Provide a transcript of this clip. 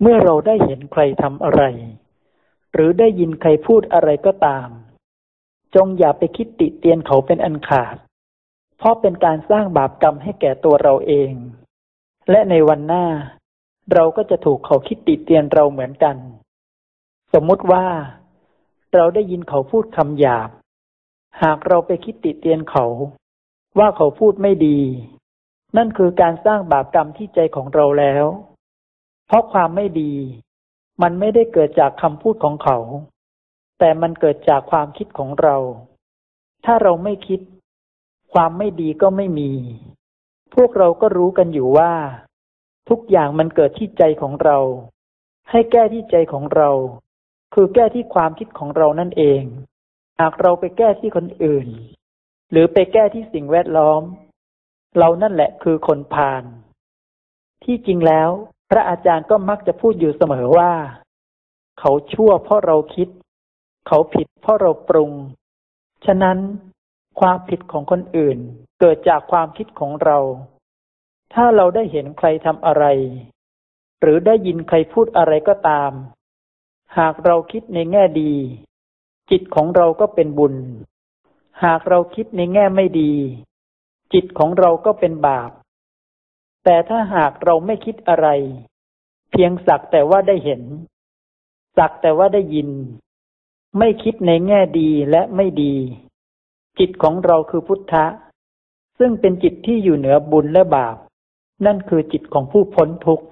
เมื่อเราได้เห็นใครทำอะไร หรือได้ยินใครพูดอะไรก็ตาม จงอย่าไปคิดติเตียนเขาเป็นอันขาด เพราะเป็นการสร้างบาปกรรมให้แก่ตัวเราเอง และในวันหน้า เราก็จะถูกเขาคิดติเตียนเราเหมือนกัน สมมติว่า เราได้ยินเขาพูดคำหยาบ หากเราไปคิดติเตียนเขา ว่าเขาพูดไม่ดี นั่นคือการสร้างบาปกรรมที่ใจของเราแล้ว เพราะความไม่ดี มันไม่ได้เกิดจากคำพูดของเขา แต่มันเกิดจากความคิดของเรา ถ้าเราไม่คิด ความไม่ดีก็ไม่มี พวกเราก็รู้กันอยู่ว่า ทุกอย่างมันเกิดที่ใจของเรา ให้แก้ที่ใจของเรา คือแก้ที่ความคิดของเรานั่นเอง หากเราไปแก้ที่คนอื่น หรือไปแก้ที่สิ่งแวดล้อม เรานั่นแหละคือคนพาลที่จริงแล้ว ระอาจารย์ก็มักจะพูดอยู่เสมอว่า เขาชั่วเพราะเราคิด เขาผิดเพราะเราปรุง ฉะนั้นความผิดของคนอื่นเกิดจากความคิดของเรา ถ้าเราได้เห็นใครทำอะไร หรือได้ยินใครพูดอะไรก็ตาม หากเราคิดในแง่ดี จิตของเราก็เป็นบุญ หากเราคิดในแง่ไม่ดี จิตของเราก็เป็นบาป แต่ถ้าหากเราไม่คิดอะไร เพียงสักแต่ว่าได้เห็น สักแต่ว่าได้ยิน ไม่คิดในแง่ดีและไม่ดี จิตของเราคือพุทธะ ซึ่งเป็นจิตที่อยู่เหนือบุญและบาป นั่นคือจิตของผู้พ้นทุกข์